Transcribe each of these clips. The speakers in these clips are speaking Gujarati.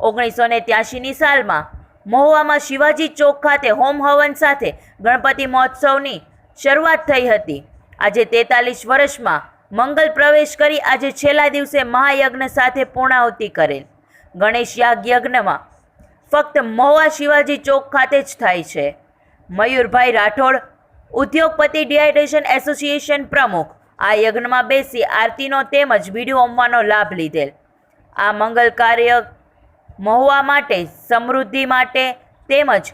ઓગણીસો ને ત્યાસીની સાલમાં મહુવામાં શિવાજી ચોક ખાતે હોમ હવન સાથે ગણપતિ મહોત્સવની શરૂઆત થઈ હતી. આજે તેતાલીસ વર્ષમાં મંગલ પ્રવેશ કરી આજે છેલ્લા દિવસે મહાયજ્ઞ સાથે પૂર્ણાહુતિ કરેલ. ગણેશ યાગ યજ્ઞમાં ફક્ત મહુવા શિવાજી ચોક ખાતે જ થાય છે. મયુરભાઈ રાઠોડ, ઉદ્યોગપતિ ડિહાઇડ્રેશન એસોસિએશન પ્રમુખ, આ યજ્ઞમાં બેસી આરતીનો તેમજ વીડિયો હોમવાનો લાભ લીધેલ. આ મંગલ કાર્ય મહુવા માટે, સમૃદ્ધિ માટે તેમજ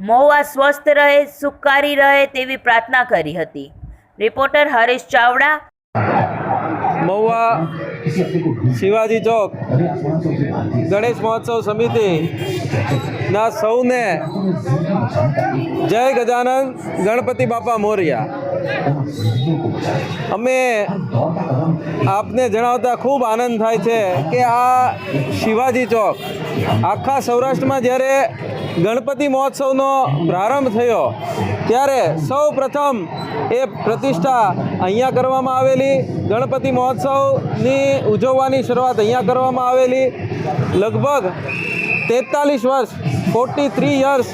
મહુવા સ્વસ્થ રહે, સુખકારી રહે તેવી પ્રાર્થના કરી હતી. રિપોર્ટર હરેશ ચાવડા. મહુવા શિવાજી ચોક, ગણેશ મહોત્સવ સમિતિ ના સૌને જય ગજાનંદ ગણપતિ બાપા મોર્યા. અમે આપને જણાવતા ખૂબ આનંદ થાય છે કે આ શિવાજી ચોક, આખા સૌરાષ્ટ્રમાં જ્યારે ગણપતિ મહોત્સવનો પ્રારંભ થયો, ત્યારે સૌ પ્રથમ એ પ્રતિષ્ઠા અહીંયા કરવામાં આવેલી. ગણપતિ મહોત્સવની ઉજવવાની શરૂઆત અહીંયા કરવામાં આવેલી. લગભગ તેતાલીસ વર્ષ ફોર્ટી થ્રી યર્સ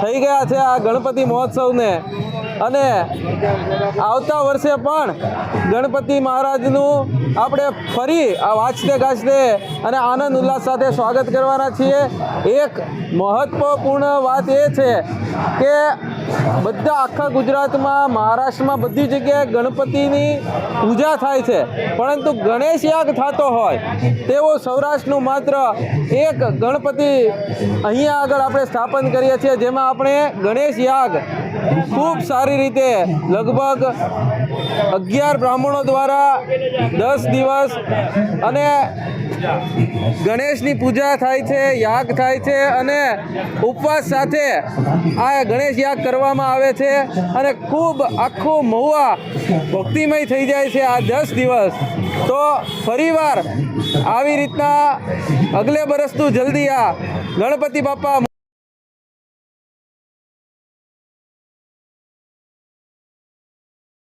થઈ ગયા છે આ ગણપતિ મહોત્સવને. અને આવતા વર્ષે પણ ગણપતિ મહારાજનું આપણે ફરી આ વાંચતે ગાજતે અને આનંદ ઉલ્લાસ સાથે સ્વાગત કરવાના છીએ. એક મહત્વપૂર્ણ વાત એ છે કે બધા આખા ગુજરાતમાં, મહારાષ્ટ્રમાં બધી જગ્યાએ ગણપતિની પૂજા થાય છે. પરંતુ ગણેશ યાગ થતો હોય તેવો સૌરાષ્ટ્રનું માત્ર એક ગણપતિ અહીંયા આગળ આપણે સ્થાપન કરીએ છીએ, જેમાં આપણે ગણેશ યાગ ખૂબ સારી રીતે લગભગ અગિયાર બ્રાહ્મણો દ્વારા દસ દિવસ અને ગણેશની પૂજા થાય છે, યાગ થાય છે અને ઉપવાસ સાથે આ ગણેશ યાગ કરવામાં આવે છે અને ખૂબ આખું મહુવા ભક્તિમય થઈ જાય છે આ દસ દિવસ. તો ફરીવાર આવી રીતના અગલે બરસતું જલ્દી આ ગણપતિ બાપા